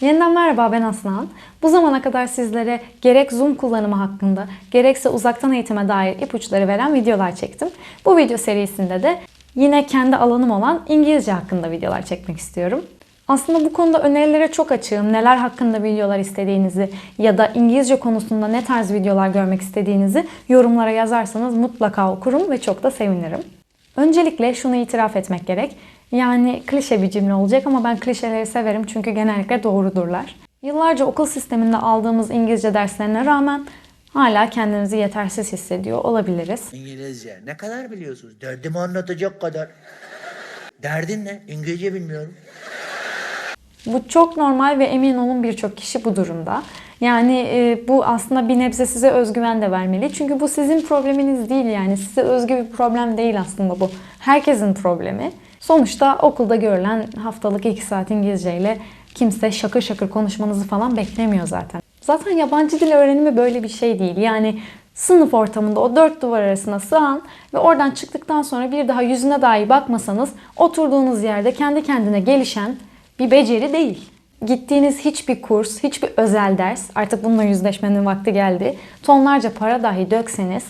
Yeniden merhaba ben Aslan. Bu zamana kadar sizlere gerek Zoom kullanımı hakkında gerekse uzaktan eğitime dair ipuçları veren videolar çektim. Bu video serisinde de yine kendi alanım olan İngilizce hakkında videolar çekmek istiyorum. Aslında bu konuda önerilere çok açığım. Neler hakkında videolar istediğinizi ya da İngilizce konusunda ne tarz videolar görmek istediğinizi yorumlara yazarsanız mutlaka okurum ve çok da sevinirim. Öncelikle şunu itiraf etmek gerek. Yani klişe bir cümle olacak ama ben klişeleri severim çünkü genellikle doğrudurlar. Yıllarca okul sisteminde aldığımız İngilizce derslerine rağmen hala kendimizi yetersiz hissediyor olabiliriz. İngilizce. Ne kadar biliyorsunuz? Derdimi anlatacak kadar. Derdin ne? İngilizce bilmiyorum. Bu çok normal ve emin olun birçok kişi bu durumda. Yani e, bu aslında bir nebze size özgüven de vermeli. Çünkü bu sizin probleminiz değil yani. Size özgü bir problem değil aslında bu. Herkesin problemi. Sonuçta okulda görülen haftalık 2 saat İngilizceyle kimse şakır şakır konuşmanızı falan beklemiyor zaten. Zaten yabancı dil öğrenimi böyle bir şey değil. Yani sınıf ortamında o dört duvar arasına sığan ve oradan çıktıktan sonra bir daha yüzüne dahi bakmasanız oturduğunuz yerde kendi kendine gelişen bir beceri değil. Gittiğiniz hiçbir kurs, hiçbir özel ders, artık bununla yüzleşmenin vakti geldi. Tonlarca para dahi dökseniz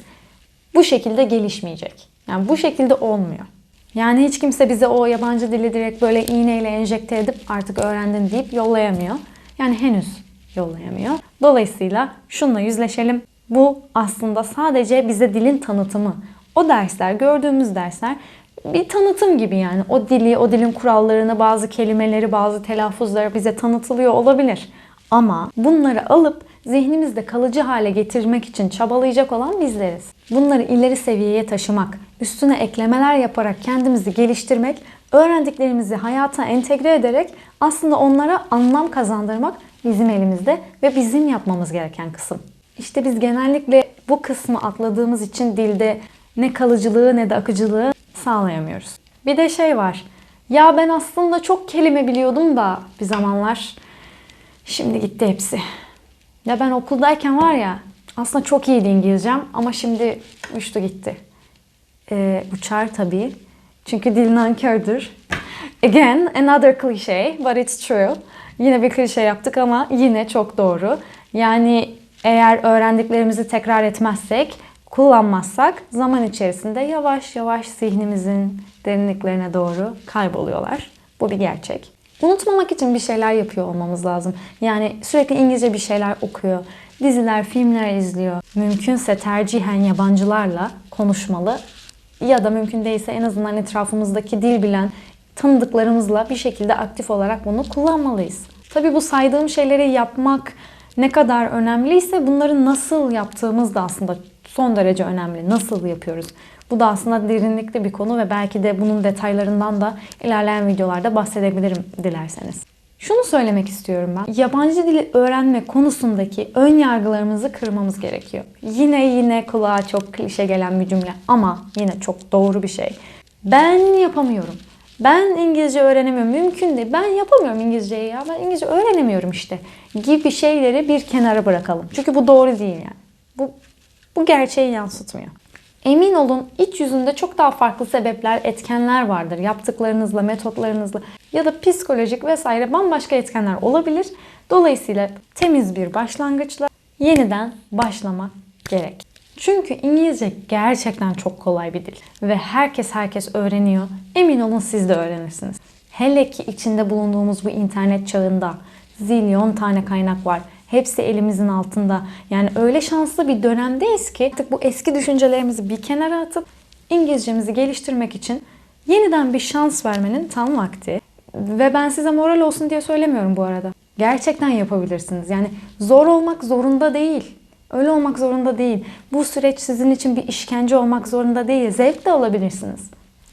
bu şekilde gelişmeyecek. Yani bu şekilde olmuyor. Yani hiç kimse bize o yabancı dili direkt böyle iğneyle enjekte edip artık öğrendin deyip yollayamıyor. Yani henüz yollayamıyor. Dolayısıyla şununla yüzleşelim. Bu aslında sadece bize dilin tanıtımı. O dersler, gördüğümüz dersler bir tanıtım gibi yani. O dili, o dilin kurallarını, bazı kelimeleri, bazı telaffuzları bize tanıtılıyor olabilir. Ama bunları alıp zihnimizde kalıcı hale getirmek için çabalayacak olan bizleriz. Bunları ileri seviyeye taşımak, üstüne eklemeler yaparak kendimizi geliştirmek, öğrendiklerimizi hayata entegre ederek aslında onlara anlam kazandırmak bizim elimizde ve bizim yapmamız gereken kısım. İşte biz genellikle bu kısmı atladığımız için dilde ne kalıcılığı ne de akıcılığı sağlayamıyoruz. Bir de şey var. Ya ben aslında çok kelime biliyordum da bir zamanlar şimdi gitti hepsi. Ya ben okuldayken var ya aslında çok iyiydi İngilizcem ama şimdi uçtu gitti. Ee, uçar tabii. Çünkü dil nankördür. Again, another cliche, but it's true. Yine bir klişe yaptık ama yine çok doğru. Yani eğer öğrendiklerimizi tekrar etmezsek, kullanmazsak zaman içerisinde yavaş yavaş zihnimizin derinliklerine doğru kayboluyorlar. Bu bir gerçek. Unutmamak için bir şeyler yapıyor olmamız lazım. Yani sürekli İngilizce bir şeyler okuyor. Diziler, filmler izliyor. Mümkünse tercihen yabancılarla konuşmalı. Ya da mümkün değilse en azından etrafımızdaki dil bilen tanıdıklarımızla bir şekilde aktif olarak bunu kullanmalıyız. Tabii bu saydığım şeyleri yapmak ne kadar önemliyse bunları nasıl yaptığımız da aslında son derece önemli. Nasıl yapıyoruz? Bu da aslında derinlikli bir konu ve belki de bunun detaylarından da ilerleyen videolarda bahsedebilirim dilerseniz. Şunu söylemek istiyorum ben. Yabancı dili öğrenme konusundaki ön yargılarımızı kırmamız gerekiyor. Yine yine kulağa çok klişe gelen bir cümle ama yine çok doğru bir şey. Ben yapamıyorum. Ben İngilizce öğrenemiyorum. Mümkün değil. Ben yapamıyorum İngilizceyi ya. Ben İngilizce öğrenemiyorum işte. Gibi şeyleri bir kenara bırakalım. Çünkü bu doğru değil yani. Bu, bu gerçeği yansıtmıyor. Emin olun iç yüzünde çok daha farklı sebepler, etkenler vardır. Yaptıklarınızla, metotlarınızla ya da psikolojik vesaire bambaşka etkenler olabilir. Dolayısıyla temiz bir başlangıçla yeniden başlamak gerek. Çünkü İngilizce gerçekten çok kolay bir dil ve herkes herkes öğreniyor. Emin olun siz de öğrenirsiniz. Hele ki içinde bulunduğumuz bu internet çağında zilyon tane kaynak var. Hepsi elimizin altında. Yani öyle şanslı bir dönemdeyiz ki artık bu eski düşüncelerimizi bir kenara atıp İngilizcemizi geliştirmek için yeniden bir şans vermenin tam vakti. Ve ben size moral olsun diye söylemiyorum bu arada. Gerçekten yapabilirsiniz. Yani zor olmak zorunda değil. Öyle olmak zorunda değil. Bu süreç sizin için bir işkence olmak zorunda değil. Zevk de alabilirsiniz.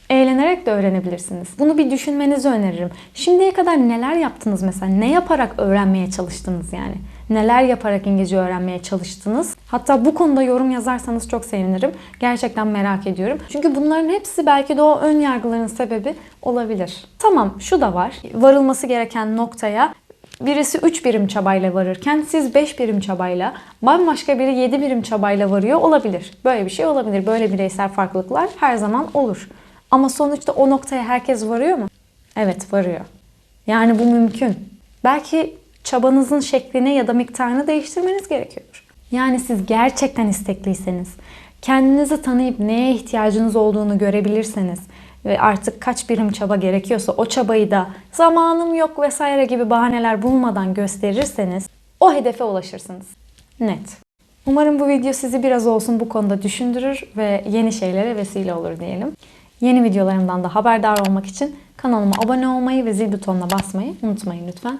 Eğlenerek de öğrenebilirsiniz. Bunu bir düşünmenizi öneririm. Şimdiye kadar neler yaptınız mesela? Ne yaparak öğrenmeye çalıştınız yani? Neler yaparak İngilizce öğrenmeye çalıştınız? Hatta bu konuda yorum yazarsanız çok sevinirim. Gerçekten merak ediyorum. Çünkü bunların hepsi belki de o ön yargıların sebebi olabilir. Tamam şu da var. Varılması gereken noktaya birisi 3 birim çabayla varırken siz 5 birim çabayla, bambaşka biri 7 birim çabayla varıyor olabilir. Böyle bir şey olabilir. Böyle bireysel farklılıklar her zaman olur. Ama sonuçta o noktaya herkes varıyor mu? Evet varıyor. Yani bu mümkün. Belki çabanızın şeklini ya da miktarını değiştirmeniz gerekiyor. Yani siz gerçekten istekliyseniz, kendinizi tanıyıp neye ihtiyacınız olduğunu görebilirseniz ve artık kaç birim çaba gerekiyorsa o çabayı da zamanım yok vesaire gibi bahaneler bulmadan gösterirseniz o hedefe ulaşırsınız. Net. Umarım bu video sizi biraz olsun bu konuda düşündürür ve yeni şeylere vesile olur diyelim. Yeni videolarımdan da haberdar olmak için kanalıma abone olmayı ve zil butonuna basmayı unutmayın lütfen.